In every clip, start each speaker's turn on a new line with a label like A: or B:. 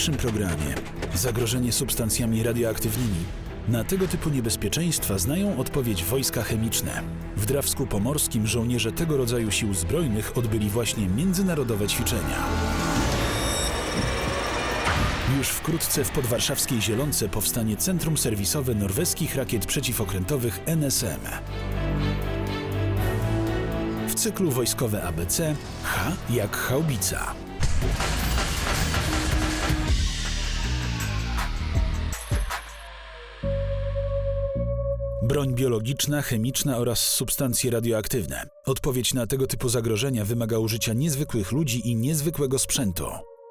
A: dzisiejszym programie zagrożenie substancjami radioaktywnymi. Na tego typu niebezpieczeństwa znają odpowiedź wojska chemiczne. W Drawsku Pomorskim żołnierze tego rodzaju sił zbrojnych odbyli właśnie międzynarodowe ćwiczenia. Już wkrótce w podwarszawskiej Zielonce powstanie Centrum Serwisowe Norweskich Rakiet Przeciwokrętowych NSM. W cyklu wojskowe ABC H jak chałbica. Broń biologiczna, chemiczna oraz substancje radioaktywne. Odpowiedź na tego typu zagrożenia wymaga użycia niezwykłych ludzi i niezwykłego sprzętu.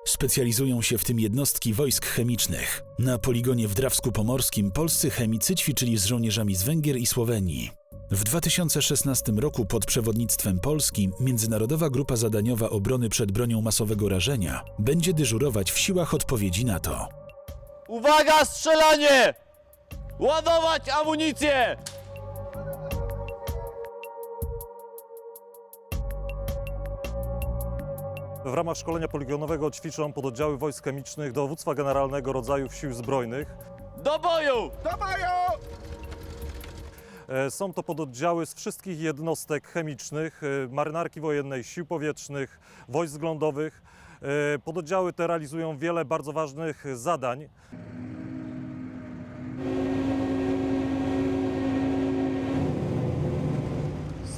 A: Specjalizują się w tym jednostki wojsk chemicznych. Na poligonie w Drawsku Pomorskim polscy chemicy ćwiczyli z żołnierzami z Węgier i Słowenii. W 2016 roku pod przewodnictwem Polski Międzynarodowa Grupa Zadaniowa Obrony przed Bronią Masowego Rażenia będzie dyżurować w siłach odpowiedzi NATO.
B: Uwaga, strzelanie! Ładować amunicję!
C: W ramach szkolenia poligonowego ćwiczą pododdziały wojsk chemicznych Dowództwa Generalnego Rodzajów Sił Zbrojnych.
B: Do boju!
C: E, Są to pododdziały z wszystkich jednostek chemicznych, e, marynarki wojennej, sił powietrznych, wojsk lądowych. E, Pododdziały te realizują wiele bardzo ważnych zadań.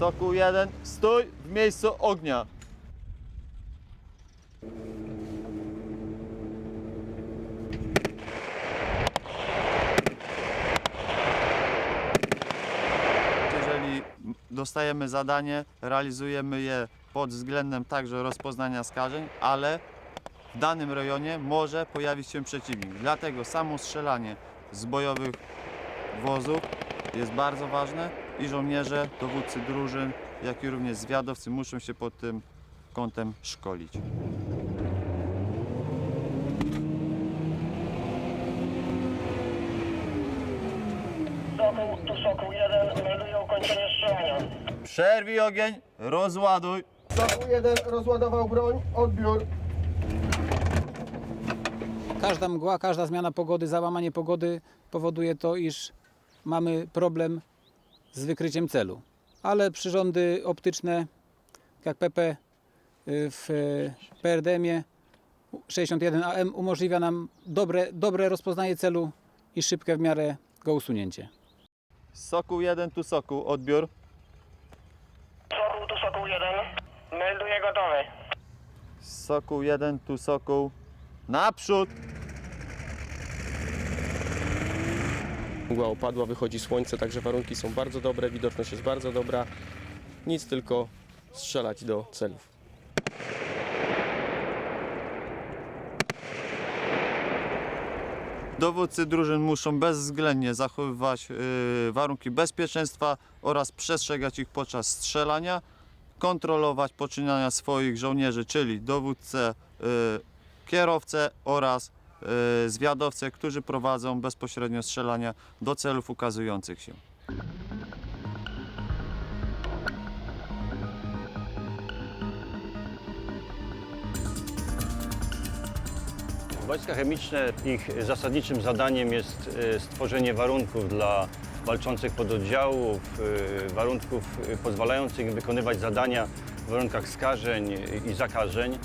B: Soku jeden, stój w miejscu ognia.
D: Jeżeli dostajemy zadanie, realizujemy je pod względem także rozpoznania skażeń, ale w danym rejonie może pojawić się przeciwnik. Dlatego samo strzelanie z bojowych wozów jest bardzo ważne i żołnierze, dowódcy drużyn, jak i również zwiadowcy muszą się pod tym kątem szkolić.
E: Sokół, tu Sokół 1, melduję ukończenie strzelania.
B: Przerwij ogień, rozładuj.
F: Sokół 1 rozładował broń, odbiór.
G: Każda mgła, każda zmiana pogody, załamanie pogody powoduje to, iż mamy problem z wykryciem celu. Ale przyrządy optyczne, jak PP y, w y, PRDM-ie 61 AM umożliwia nam dobre, dobre rozpoznanie celu i szybkie w miarę go usunięcie.
D: Soku 1 tu Soku, odbiór.
E: Sokół, tu Sokół 1, melduję gotowy.
D: Soku 1 tu Soku. Naprzód!
H: Mgła opadła, wychodzi słońce, także warunki są bardzo dobre, widoczność jest bardzo dobra. Nic tylko strzelać do celów.
D: Dowódcy drużyn muszą bezwzględnie zachowywać y, warunki bezpieczeństwa oraz przestrzegać ich podczas strzelania, kontrolować poczynania swoich żołnierzy, czyli dowódcę, y, kierowcę oraz y, zwiadowcę, którzy prowadzą bezpośrednio strzelania do celów ukazujących się.
I: Wojska chemiczne, ich zasadniczym zadaniem jest e, stworzenie warunków dla walczących pododdziałów, e, warunków e, pozwalających im wykonywać zadania w warunkach skażeń i zakażeń.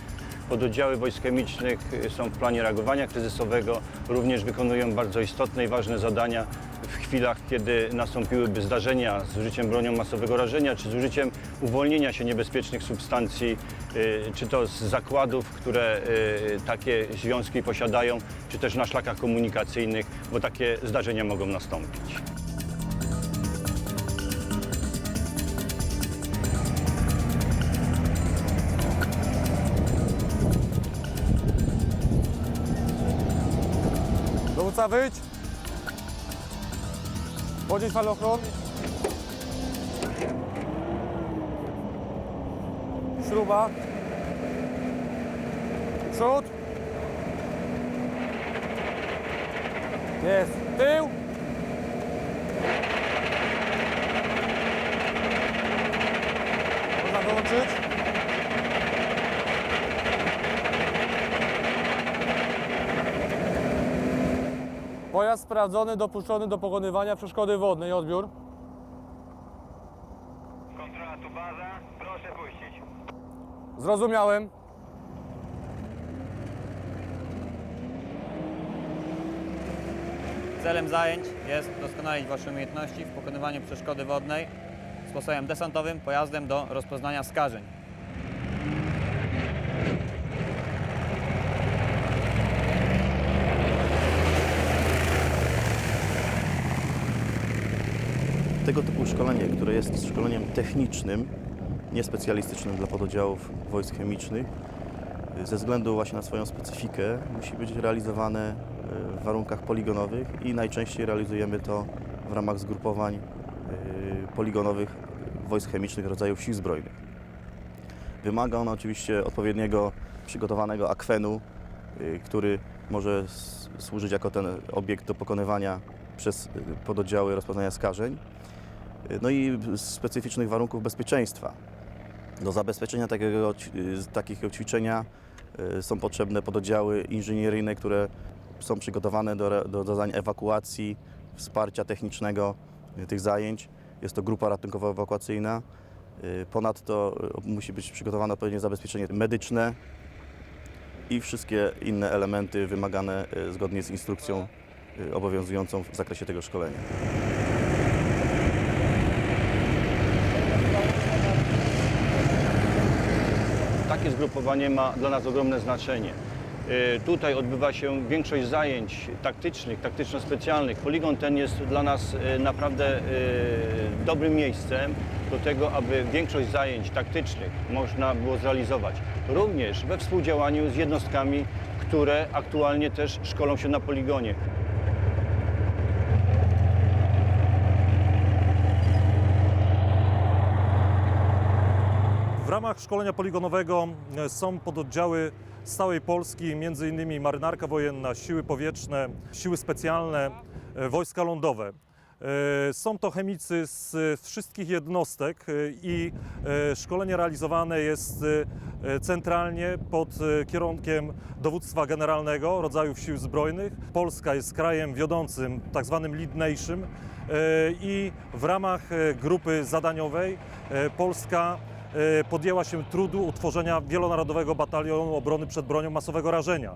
I: Pododdziały wojsk chemicznych są w planie reagowania kryzysowego, również wykonują bardzo istotne i ważne zadania w chwilach, kiedy nastąpiłyby zdarzenia z użyciem bronią masowego rażenia, czy z użyciem uwolnienia się niebezpiecznych substancji, y, czy to z zakładów, które y, takie związki posiadają, czy też na szlakach komunikacyjnych, bo takie zdarzenia mogą nastąpić.
C: Dowódca wyjdź! Wchodzić falochron. Śruba. Przód. Jest. Tył. Można wyłączyć.
J: Pojazd sprawdzony, dopuszczony do pokonywania przeszkody wodnej. Odbiór.
E: Kontrola tu baza, proszę puścić.
J: Zrozumiałem.
K: Celem zajęć jest doskonalić Wasze umiejętności w pokonywaniu przeszkody wodnej sposobem desantowym pojazdem do rozpoznania skażeń.
L: Tego typu szkolenie, które jest szkoleniem technicznym, niespecjalistycznym dla pododdziałów wojsk chemicznych, ze względu właśnie na swoją specyfikę musi być realizowane e, w warunkach poligonowych i najczęściej realizujemy to w ramach zgrupowań e, poligonowych wojsk chemicznych rodzajów sił zbrojnych. Wymaga on oczywiście odpowiedniego przygotowanego akwenu, e, który może służyć jako ten obiekt do pokonywania przez e, pododdziały rozpoznania skażeń no i specyficznych warunków bezpieczeństwa. Do zabezpieczenia takiego, z takiego ćwiczenia y, są potrzebne pododdziały inżynieryjne, które są przygotowane do, do zadań ewakuacji, wsparcia technicznego y, tych zajęć. Jest to grupa ratunkowo-ewakuacyjna. Y, Ponadto y, musi być przygotowane odpowiednie zabezpieczenie medyczne i wszystkie inne elementy wymagane y, zgodnie z instrukcją y, obowiązującą w zakresie tego szkolenia.
I: Takie zgrupowanie ma dla nas ogromne znaczenie. Y, Tutaj odbywa się większość zajęć taktycznych, taktyczno-specjalnych. Poligon ten jest dla nas y, naprawdę y, dobrym miejscem do tego, aby większość zajęć taktycznych można było zrealizować. Również we współdziałaniu z jednostkami, które aktualnie też szkolą się na poligonie.
C: Ramach szkolenia poligonowego e, są pododdziały z całej Polski, m.in. marynarka wojenna, siły powietrzne, siły specjalne, e, wojska lądowe. E, Są to chemicy z wszystkich jednostek i szkolenie realizowane jest centralnie pod kierunkiem dowództwa generalnego rodzajów sił zbrojnych. Polska jest krajem wiodącym, tak zwanym i w ramach grupy zadaniowej Polska podjęła się trudu utworzenia wielonarodowego batalionu obrony przed bronią masowego rażenia.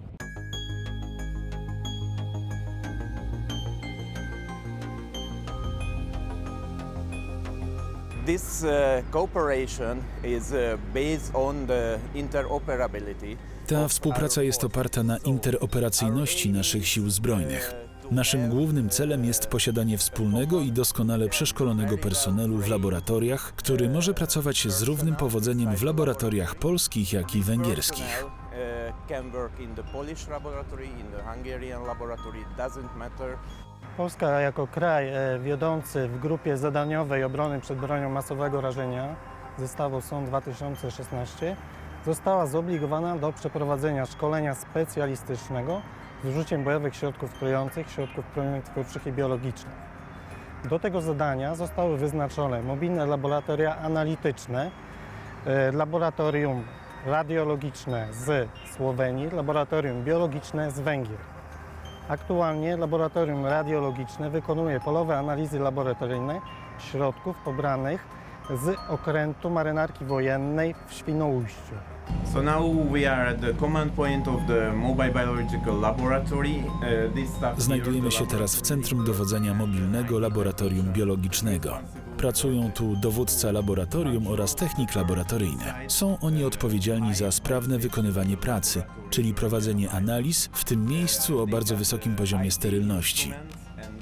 M: This uh, cooperation is uh, based on the interoperability.
A: Ta współpraca jest oparta na interoperacyjności naszych sił zbrojnych. Naszym głównym celem jest posiadanie wspólnego i doskonale przeszkolonego personelu w laboratoriach, który może pracować z równym powodzeniem w laboratoriach polskich, jak i węgierskich.
F: Polska jako kraj e, wiodący w grupie zadaniowej obrony przed bronią masowego rażenia zestawu SON 2016 została zobligowana do przeprowadzenia szkolenia specjalistycznego z użyciem bojowych środków trujących, środków promieniotwórczych i biologicznych. Do tego zadania zostały wyznaczone mobilne laboratoria analityczne, e, laboratorium radiologiczne z Słowenii, laboratorium biologiczne z Węgier. Aktualnie laboratorium radiologiczne wykonuje polowe analizy laboratoryjne środków pobranych z okrętu marynarki wojennej w Świnoujściu.
N: So now we are at the command point of the Mobile Biological Laboratory. Uh, this staff
A: Znajdujemy się teraz w centrum dowodzenia mobilnego laboratorium biologicznego. Pracują tu dowódca laboratorium oraz technik laboratoryjny. Są oni odpowiedzialni za sprawne wykonywanie pracy, czyli prowadzenie analiz w tym miejscu o bardzo wysokim poziomie sterylności.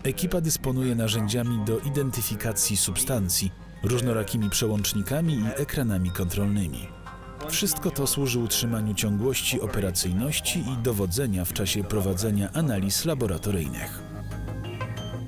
A: Ekipa dysponuje narzędziami do identyfikacji substancji, różnorakimi przełącznikami i ekranami kontrolnymi. Wszystko to służy utrzymaniu ciągłości operacyjności i dowodzenia w czasie prowadzenia analiz laboratoryjnych.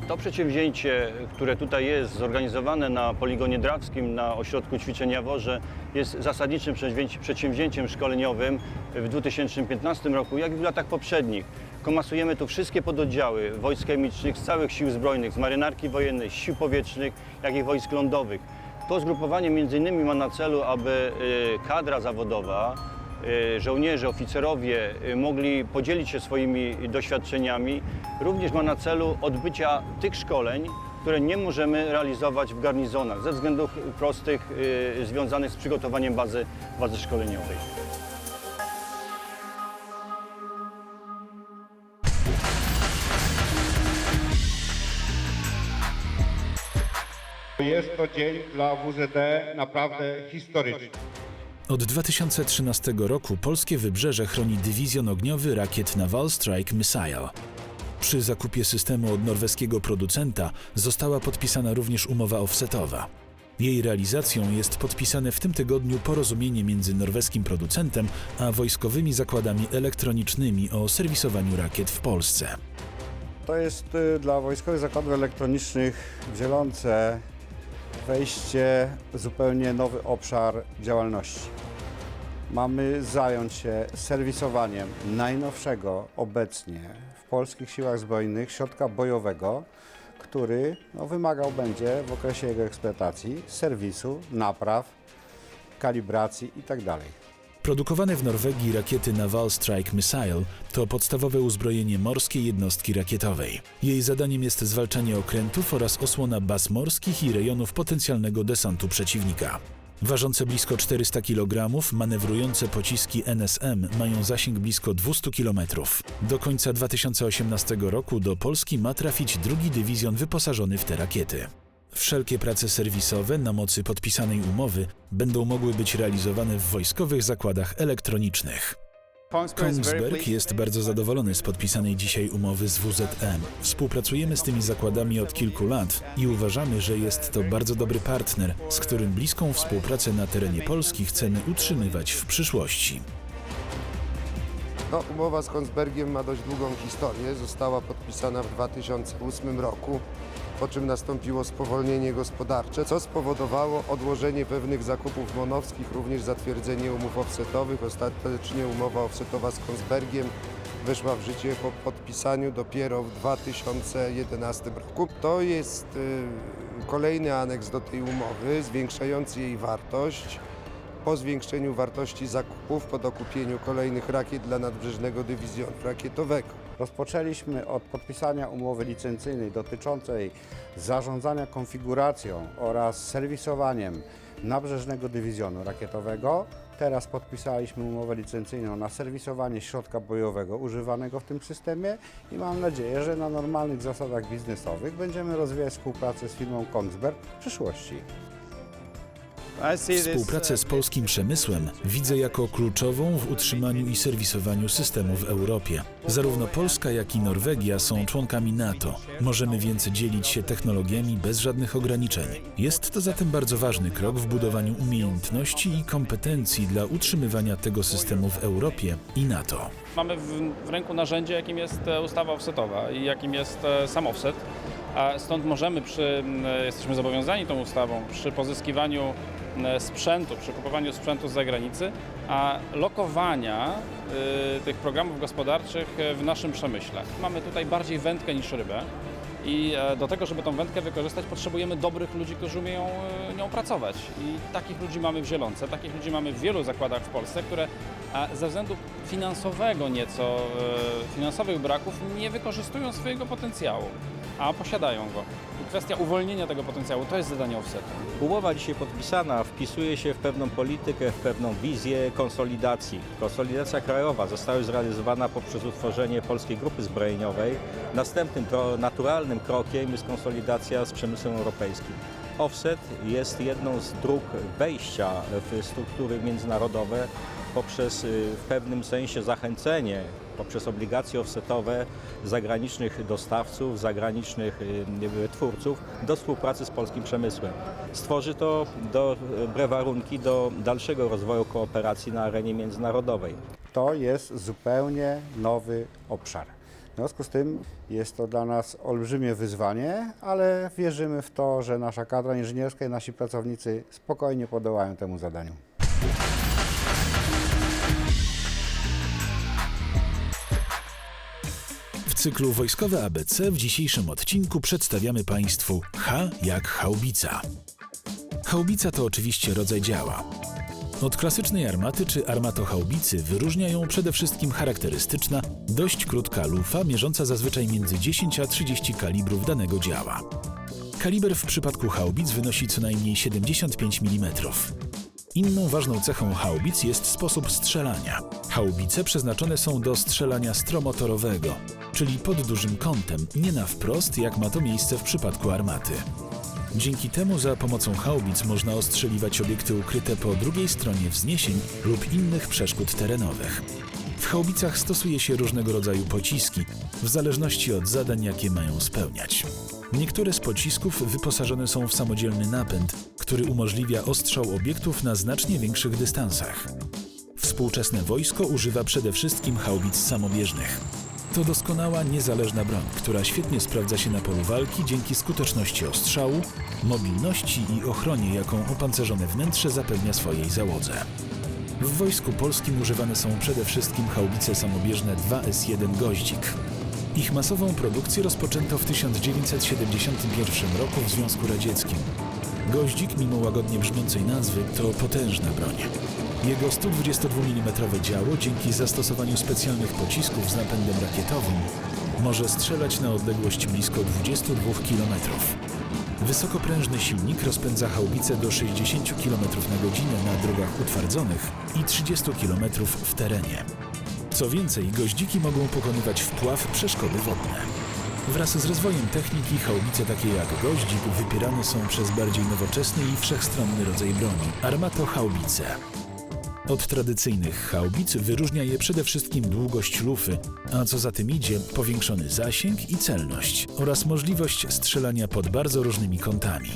I: To przedsięwzięcie, które tutaj jest zorganizowane na poligonie drawskim, na ośrodku ćwiczeń Jaworze, jest zasadniczym przedsięwzięci- przedsięwzięciem szkoleniowym w 2015 roku, jak i w latach poprzednich. Komasujemy tu wszystkie pododdziały wojsk chemicznych z całych sił zbrojnych, z marynarki wojennej, sił powietrznych, jak i wojsk lądowych. To zgrupowanie innymi ma na celu, aby y, kadra zawodowa e, żołnierze, oficerowie e, mogli podzielić się swoimi doświadczeniami, również ma na celu odbycia tych szkoleń, które nie możemy realizować w garnizonach ze względów prostych związanych z przygotowaniem bazy, bazy szkoleniowej.
O: Jest to dzień dla WZD naprawdę historyczny.
A: Od 2013 roku polskie wybrzeże chroni dywizjon ogniowy rakiet Naval Strike Missile. Przy zakupie systemu od norweskiego producenta została podpisana również umowa offsetowa. Jej realizacją jest podpisane w tym tygodniu porozumienie między norweskim producentem a wojskowymi zakładami elektronicznymi o serwisowaniu rakiet w Polsce.
O: To jest y, dla wojskowych zakładów elektronicznych w Zielonce wejście zupełnie nowy obszar działalności. Mamy zająć się serwisowaniem najnowszego obecnie w polskich siłach zbrojnych środka bojowego, który no, wymagał będzie w okresie jego eksploatacji serwisu, napraw, kalibracji tak itd.
A: Produkowane w Norwegii rakiety Naval Strike Missile to podstawowe uzbrojenie morskiej jednostki rakietowej. Jej zadaniem jest zwalczanie okrętów oraz osłona baz morskich i rejonów potencjalnego desantu przeciwnika. Ważące blisko 400 kg, manewrujące pociski NSM mają zasięg blisko 200 km. Do końca 2018 roku do Polski ma trafić drugi dywizjon wyposażony w te rakiety. Wszelkie prace serwisowe na mocy podpisanej umowy będą mogły być realizowane w wojskowych zakładach elektronicznych. Kongsberg jest bardzo zadowolony z podpisanej dzisiaj umowy z WZM. Współpracujemy z tymi zakładami od kilku lat i uważamy, że jest to bardzo dobry partner, z którym bliską współpracę na terenie Polski chcemy utrzymywać w przyszłości.
P: No, umowa z Kongsbergiem ma dość długą historię. Została podpisana w 2008 roku, po czym nastąpiło spowolnienie gospodarcze, co spowodowało odłożenie pewnych zakupów monowskich, również zatwierdzenie umów offsetowych. Ostatecznie umowa offsetowa z Kongsbergiem weszła w życie po podpisaniu dopiero w 2011 roku. To jest y, kolejny aneks do tej umowy, zwiększający jej wartość po zwiększeniu wartości zakupów, po dokupieniu kolejnych rakiet dla nadbrzeżnego dywizjonu rakietowego.
O: Rozpoczęliśmy od podpisania umowy licencyjnej dotyczącej zarządzania konfiguracją oraz serwisowaniem nabrzeżnego dywizjonu rakietowego. Teraz podpisaliśmy umowę licencyjną na serwisowanie środka bojowego używanego w tym systemie i mam nadzieję, że na normalnych zasadach biznesowych będziemy rozwijać współpracę z firmą Kongsberg w przyszłości.
A: Współpracę z polskim przemysłem widzę jako kluczową w utrzymaniu i serwisowaniu systemu w Europie. Zarówno Polska, jak i Norwegia są członkami NATO. Możemy więc dzielić się technologiami bez żadnych ograniczeń. Jest to zatem bardzo ważny krok w budowaniu umiejętności i kompetencji dla utrzymywania tego systemu w Europie i NATO.
Q: Mamy w, w ręku narzędzie, jakim jest e, ustawa offsetowa i jakim jest e, sam offset. A stąd możemy, przy, m, jesteśmy zobowiązani tą ustawą przy pozyskiwaniu sprzętu, przy kupowaniu sprzętu z zagranicy, a lokowania y, tych programów gospodarczych e, w naszym przemyśle. Mamy tutaj bardziej wędkę niż rybę. I e, do tego, żeby tą wędkę wykorzystać, potrzebujemy dobrych ludzi, którzy umieją e, nią pracować. I takich ludzi mamy w Zielonce, takich ludzi mamy w wielu zakładach w Polsce, które e, ze względu finansowego nieco, e, finansowych braków nie wykorzystują swojego potencjału, a posiadają go. I kwestia uwolnienia tego potencjału to jest zadanie offsetu.
R: Umowa dzisiaj podpisana wpisuje się w pewną politykę, w pewną wizję konsolidacji. Konsolidacja krajowa została zrealizowana poprzez utworzenie Polskiej Grupy Zbrojeniowej. Następnym naturalnym krokiem jest konsolidacja z przemysłem europejskim. Offset jest jedną z dróg wejścia w struktury międzynarodowe poprzez y, w pewnym sensie zachęcenie poprzez obligacje offsetowe zagranicznych dostawców, zagranicznych y, twórców do współpracy z polskim przemysłem. Stworzy to dobre warunki do dalszego rozwoju kooperacji na arenie międzynarodowej.
O: To jest zupełnie nowy obszar. W związku z tym jest to dla nas olbrzymie wyzwanie, ale wierzymy w to, że nasza kadra inżynierska i nasi pracownicy spokojnie podołają temu zadaniu.
A: W cyklu Wojskowe ABC w dzisiejszym odcinku przedstawiamy Państwu H jak haubica. Haubica to oczywiście rodzaj działa. Od klasycznej armaty czy armatochaubicy wyróżnia ją przede wszystkim charakterystyczna, dość krótka lufa, mierząca zazwyczaj między 10 a 30 kalibrów danego działa. Kaliber w przypadku haubic wynosi co najmniej 75 mm. Inną ważną cechą haubic jest sposób strzelania. Haubice przeznaczone są do strzelania stromotorowego, czyli pod dużym kątem, nie na wprost, jak ma to miejsce w przypadku armaty. Dzięki temu za pomocą haubic można ostrzeliwać obiekty ukryte po drugiej stronie wzniesień lub innych przeszkód terenowych. W haubicach stosuje się różnego rodzaju pociski, w zależności od zadań, jakie mają spełniać. Niektóre z pocisków wyposażone są w samodzielny napęd, który umożliwia ostrzał obiektów na znacznie większych dystansach. Współczesne wojsko używa przede wszystkim haubic samobieżnych. To doskonała, niezależna broń, która świetnie sprawdza się na polu walki dzięki skuteczności ostrzału, mobilności i ochronie, jaką opancerzone wnętrze zapewnia swojej załodze. W Wojsku Polskim używane są przede wszystkim haubice samobieżne 2S1 Goździk. Ich masową produkcję rozpoczęto w 1971 roku w Związku Radzieckim. Goździk, mimo łagodnie brzmiącej nazwy, to potężna broń. Jego 122 mm działo, dzięki zastosowaniu specjalnych pocisków z napędem rakietowym, może strzelać na odległość blisko 22 km. Wysokoprężny silnik rozpędza haubice do 60 km na godzinę na drogach utwardzonych i 30 km w terenie. Co więcej, goździki mogą pokonywać wpław przeszkody wodne. Wraz z rozwojem techniki haubice takie jak goździk wypierane są przez bardziej nowoczesny i wszechstronny rodzaj broni armatohaubice. Od tradycyjnych haubic wyróżnia je przede wszystkim długość lufy, a co za tym idzie, powiększony zasięg i celność oraz możliwość strzelania pod bardzo różnymi kątami.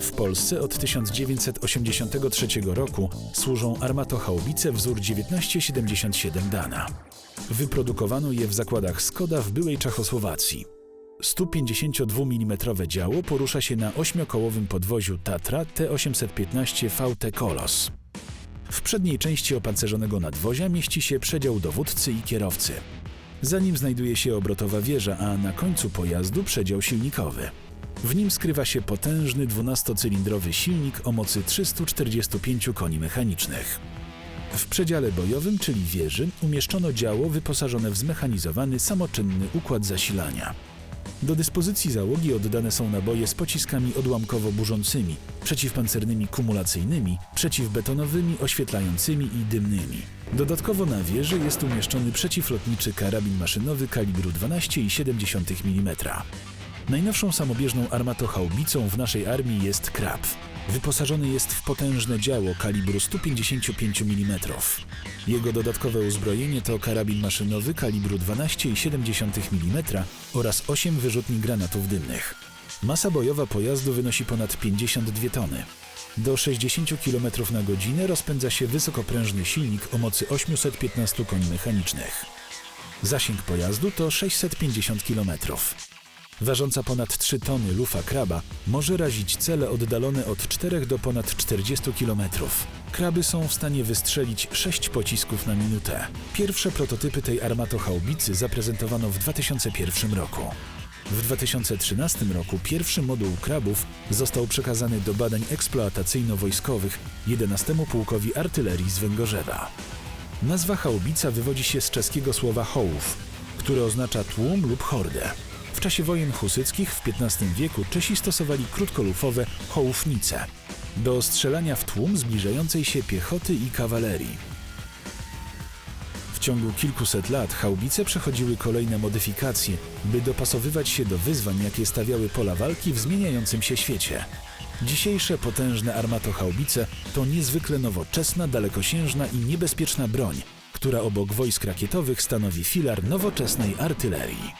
A: W Polsce od 1983 roku służą armatochaubice wzór 1977 Dana. Wyprodukowano je w zakładach Skoda w byłej Czechosłowacji. 152 mm działo porusza się na ośmiokołowym podwoziu Tatra T815 VT Kolos. W przedniej części opancerzonego nadwozia mieści się przedział dowódcy i kierowcy. Za nim znajduje się obrotowa wieża, a na końcu pojazdu przedział silnikowy. W nim skrywa się potężny 12-cylindrowy silnik o mocy 345 koni mechanicznych. W przedziale bojowym, czyli wieży, umieszczono działo wyposażone w zmechanizowany, samoczynny układ zasilania. Do dyspozycji załogi oddane są naboje z pociskami odłamkowo-burzącymi, przeciwpancernymi kumulacyjnymi, przeciwbetonowymi, oświetlającymi i dymnymi. Dodatkowo na wieży jest umieszczony przeciwlotniczy karabin maszynowy kalibru 12,7 mm. Najnowszą samobieżną armatochaubicą w naszej armii jest Krab. Wyposażony jest w potężne działo kalibru 155 mm. Jego dodatkowe uzbrojenie to karabin maszynowy kalibru 12,7 mm oraz 8 wyrzutni granatów dymnych. Masa bojowa pojazdu wynosi ponad 52 tony. Do 60 km na godzinę rozpędza się wysokoprężny silnik o mocy 815 koni mechanicznych. Zasięg pojazdu to 650 km. Ważąca ponad 3 tony lufa kraba może razić cele oddalone od 4 do ponad 40 km. Kraby są w stanie wystrzelić 6 pocisków na minutę. Pierwsze prototypy tej armatochaubicy zaprezentowano w 2001 roku. W 2013 roku pierwszy moduł krabów został przekazany do badań eksploatacyjno-wojskowych 11 Pułkowi Artylerii z Węgorzewa. Nazwa haubica wywodzi się z czeskiego słowa hołów, które oznacza tłum lub hordę. W czasie wojen husyckich w XV wieku Czesi stosowali krótkolufowe hołównice do strzelania w tłum zbliżającej się piechoty i kawalerii. W ciągu kilkuset lat haubice przechodziły kolejne modyfikacje, by dopasowywać się do wyzwań, jakie stawiały pola walki w zmieniającym się świecie. Dzisiejsze potężne armatochaubice to niezwykle nowoczesna, dalekosiężna i niebezpieczna broń, która obok wojsk rakietowych stanowi filar nowoczesnej artylerii.